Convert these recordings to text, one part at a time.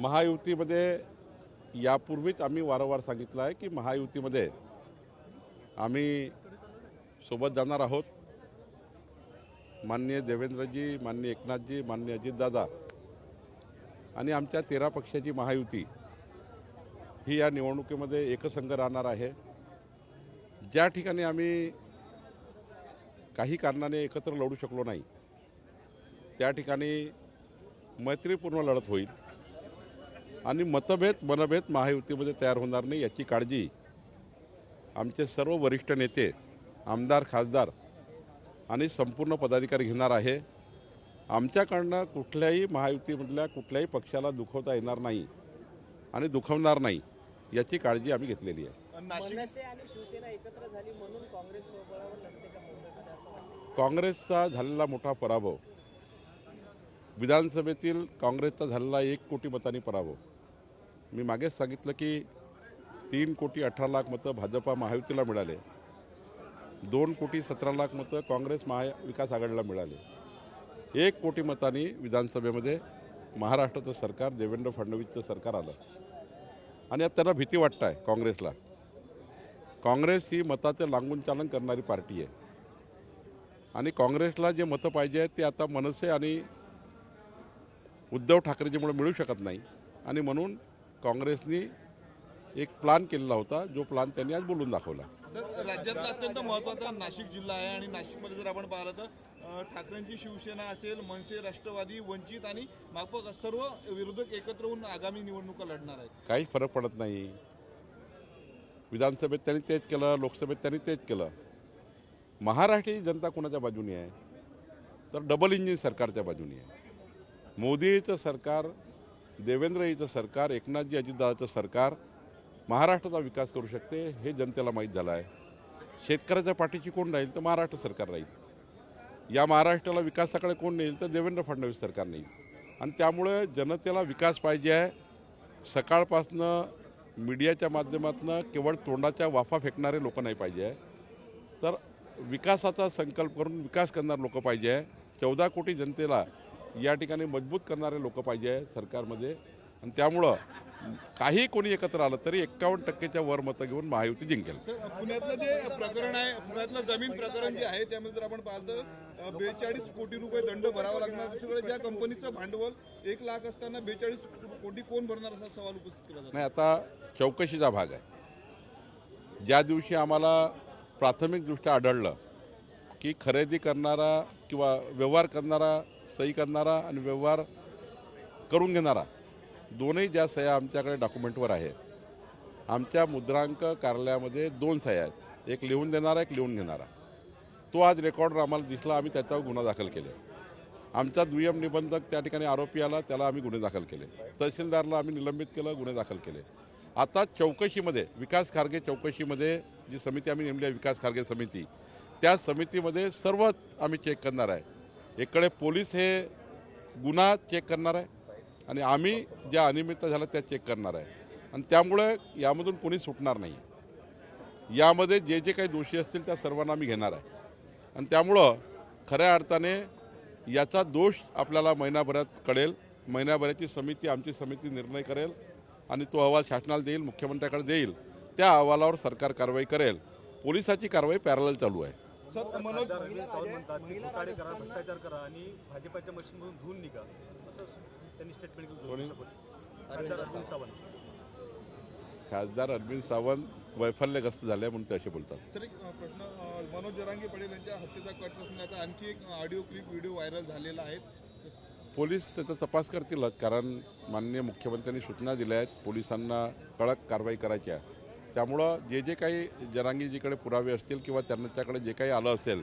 महायुतीमध्ये यापूर्वीच आम्ही वारंवार सांगितलं आहे की महायुतीमध्ये आम्ही सोबत जाणार आहोत. माननीय देवेंद्रजी माननीय एकनाथजी माननीय अजितदादा आणि आमच्या तेरा पक्षाची महायुती ही या निवडणुकीमध्ये एकसंघ राहणार आहे. ज्या ठिकाणी आम्ही काही कारणाने एकत्र लढू शकलो नाही त्या ठिकाणी मैत्रीपूर्ण लढत होईल. आणि मतभेद मनभेद महायुतीमध्ये तयार होणार नाही याची काळजी आमचे सर्व वरिष्ठ नेते आमदार खासदार आणि संपूर्ण पदाधिकारी घेणार आहे. आमच्याकडनं कुठल्याही महायुतीमधल्या कुठल्याही पक्षाला दुखवता येणार नाही आणि दुखवणार नाही याची काळजी आम्ही घेतलेली आहे. मनसे आणि शिवसेना एकत्र झाली म्हणून काँग्रेस स्वबळावर लढते का मुंबईमध्ये असं वाटतं काँग्रेसचा झालेला मोठा पराभव विधानसभेतील काँग्रेसचा झालेला एक कोटी मतांनी पराभव मी मागेच सांगितलं की तीन कोटी अठरा लाख मतं भाजपा महायुतीला मिळाले. दोन कोटी सतरा लाख मतं काँग्रेस महाविकास आघाडीला मिळाले. एक कोटी मतांनी विधानसभेमध्ये महाराष्ट्राचं सरकार देवेंद्र फडणवीसचं सरकार आलं. आणि आता त्यांना भीती वाटत आहे काँग्रेसला. काँग्रेस ही मताचं लांगून चालन करणारी पार्टी आहे. आणि काँग्रेसला जे मतं पाहिजे आहेत ते आता मनसे आणि उद्धव ठाकरेजीमुळे मिळू शकत नाही. आणि म्हणून काँग्रेसनी एक प्लान केलेला होता जो प्लान त्यांनी आज बोलून दाखवला. राज्यातला अत्यंत महत्त्वाचा नाशिक जिल्हा आहे आणि नाशिकमध्ये जर आपण पाहिलं तर ठाकरेंची शिवसेना असेल मनसे राष्ट्रवादी वंचित आणि मापक सर्व विरोधक एकत्र होऊन आगामी निवडणुका लढणार आहेत. काही फरक पडत नाही. विधानसभेत त्यांनी तेच केलं लोकसभेत त्यांनी तेच केलं. महाराष्ट्राची जनता कोणाच्या बाजूने आहे? तर डबल इंजिन सरकारच्या बाजूने आहे. मोदीचं सरकार देवेंद्रजीचं सरकार एकनाथजी अजितदादाचं सरकार महाराष्ट्राचा विकास करू शकते हे जनतेला माहीत झालं आहे. शेतकऱ्याच्या पाठीची कोण राहील तर महाराष्ट्र सरकार राहील. या महाराष्ट्राला विकासाकडे कोण नेईल तर देवेंद्र फडणवीस सरकार नेईल. आणि त्यामुळे जनतेला विकास पाहिजे आहे. सकाळपासनं मीडियाच्या माध्यमातून केवळ तोंडाच्या वाफा फेकणारे लोक नाही पाहिजे आहे. तर विकासाचा संकल्प करून विकास करणारे लोक पाहिजे आहे. चौदा कोटी जनतेला या ठिकाणी मजबूत करणारे लोक पाहिजे सरकारमध्ये. आणि त्यामुळं काही कोणी एकत्र आलं तरी एक्कावन्न टक्केच्या वर मतं घेऊन महायुती जिंकेल. पुण्यातलं जे प्रकरण आहे पुण्यातलं जमीन प्रकरण जे आहे त्यामध्ये जर आपण पाहिलं तर बेचाळीस कोटी रुपये दंड भरावा लागणार दुसरीकडे ज्या कंपनीचं भांडवल एक लाख असताना बेचाळीस कोटी कोण भरणार असा सवाल उपस्थित केला जातो? नाही आता चौकशीचा भाग आहे. ज्या दिवशी आम्हाला प्राथमिकदृष्ट्या आढळलं की खरेदी करणारा किंवा व्यवहार करणारा सही करणारा आणि व्यवहार करून घेणारा दोनही ज्या सह्या आमच्याकडे डॉक्युमेंटवर आहे आमच्या मुद्रांक कार्यालयामध्ये दोन सह्या आहेत. एक लिहून देणारा एक लिहून घेणारा. तो आज रेकॉर्डवर आम्हाला दिसला आम्ही त्याच्यावर गुन्हा दाखल केले. आमचा दुय्यम निबंधक त्या ठिकाणी आरोपी आला त्याला आम्ही गुन्हे दाखल केले. तहसीलदारला आम्ही निलंबित केलं गुन्हे दाखल केले. आता चौकशीमध्ये विकास खारगे चौकशीमध्ये जी समिती आम्ही नेमली आहे विकास खारगे समिती त्या समितीमध्ये सर्व आम्ही चेक करणार आहे. एकडे पोलीस हे गुन्हा चेक करणार आहे आणि आम्ही ज्या अनियमितता झाल्या त्या चेक करणार आहे. आणि त्यामुळे यामधून कोणी सुटणार नाही. यामध्ये जे जे काही दोषी असतील त्या सर्वांना आम्ही घेणार आहे. आणि त्यामुळं खऱ्या अर्थाने याचा दोष आपल्याला महिनाभरात कळेल. महिनाभराची समिती आमची समिती निर्णय करेल आणि तो अहवाल शासनाला देईल मुख्यमंत्र्याकडे देईल. त्या अहवालावर सरकार कारवाई करेल. पोलिसाची कारवाई पॅरल चालू आहे. सर मनोज सावंत म्हणतात की घोटाळे करा भ्रष्टाचार करा आणि भाजपाच्या मशीनमधून धुवून निघा. असं त्यांनी स्टेटमेंट कोणी? दिलं. खासदार अरविंद सावंत. खासदार अरविंद सावंत वैफल्यग्रस्त झाले म्हणून ते असे बोलतात. सर एक प्रश्न मनोज जरांगे पटेल यांच्या हत्येचा कट रचण्याचा आणखी एक ऑडिओ क्लिप व्हिडिओ व्हायरल झालेला आहे. पोलीस त्याचा तपास करतीलच कारण माननीय मुख्यमंत्र्यांनी सूचना दिल्या आहेत पोलिसांना कडक कारवाई करायची आहे. त्यामुळं जे जे काही जरांगीजीकडे पुरावे असतील किंवा त्यांच्याकडे जे काही आलं असेल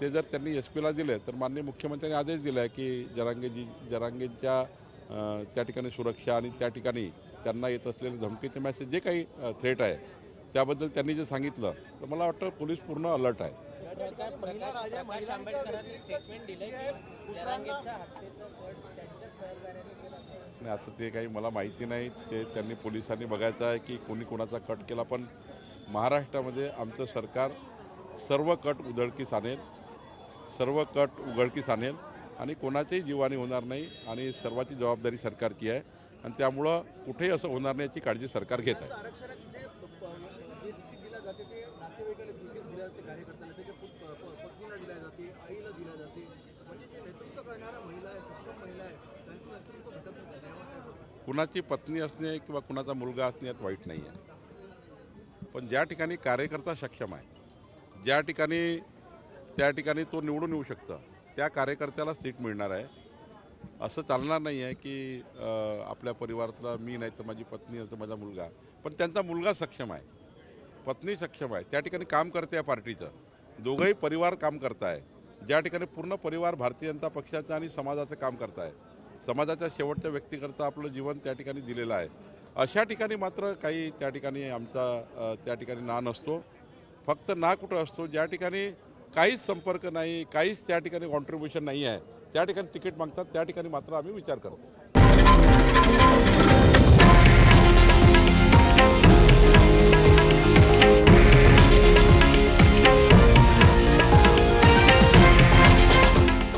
ते जर त्यांनी एस पीला दिले तर माननीय मुख्यमंत्र्यांनी आदेश दिला आहे की जरांगेजी जरांगेच्या त्या ठिकाणी सुरक्षा आणि त्या ठिकाणी त्यांना येत असलेले धमकीचे मॅसेज जे काही थ्रेट आहे त्याबद्दल त्यांनी जे सांगितलं तर मला वाटतं पोलीस पूर्ण अलर्ट आहे. स्टेटमेंट नाही आता ते काही मला माहिती नाही. ते त्यांनी पोलिसांनी बघायचं आहे की कोणी कोणाचा कट केला पण महाराष्ट्रामध्ये आमचं सरकार सर्व कट उधळकीस आणेल सर्व कट उघडकीस आणेल आणि कोणाच्याही जीवानी होणार नाही आणि सर्वाची जबाबदारी सरकारची आहे. आणि त्यामुळं कुठेही असं होणार नाही याची काळजी सरकार घेत आहे. आईला दिल्या जाते. म्हणजे नेतृत्व करणाऱ्या महिला आहे सक्षम महिला आहे कुणाची पत्नी असणे किंवा कुणाचा मुलगा असणे यात वाईट नाही आहे. पण ज्या ठिकाणी कार्यकर्ता सक्षम आहे ज्या ठिकाणी त्या ठिकाणी तो निवडून येऊ शकतं त्या कार्यकर्त्याला सीट मिळणार आहे. असं चालणार नाही आहे की आपल्या परिवारातला मी नाही तर माझी पत्नी नाही तर माझा मुलगा. पण त्यांचा मुलगा सक्षम आहे पत्नी सक्षम आहे त्या ठिकाणी काम करते या पार्टीचं. दोघंही परिवार काम करताय. ज्या ठिकाणी पूर्ण परिवार भारतीय जनता पक्षाचं आणि समाजाचं काम करताय समाजाच्या शेवटच्या व्यक्तीकरता आपलं जीवन त्या ठिकाणी दिलेलं आहे. अशा ठिकाणी मात्र काही त्या ठिकाणी आमचा त्या ठिकाणी ना नसतो. फक्त ना कुठं असतो ज्या ठिकाणी काहीच संपर्क नाही काहीच त्या ठिकाणी कॉन्ट्रीब्युशन नाही आहे त्या ठिकाणी तिकीट मागतात त्या ठिकाणी मात्र आम्ही विचार करतो.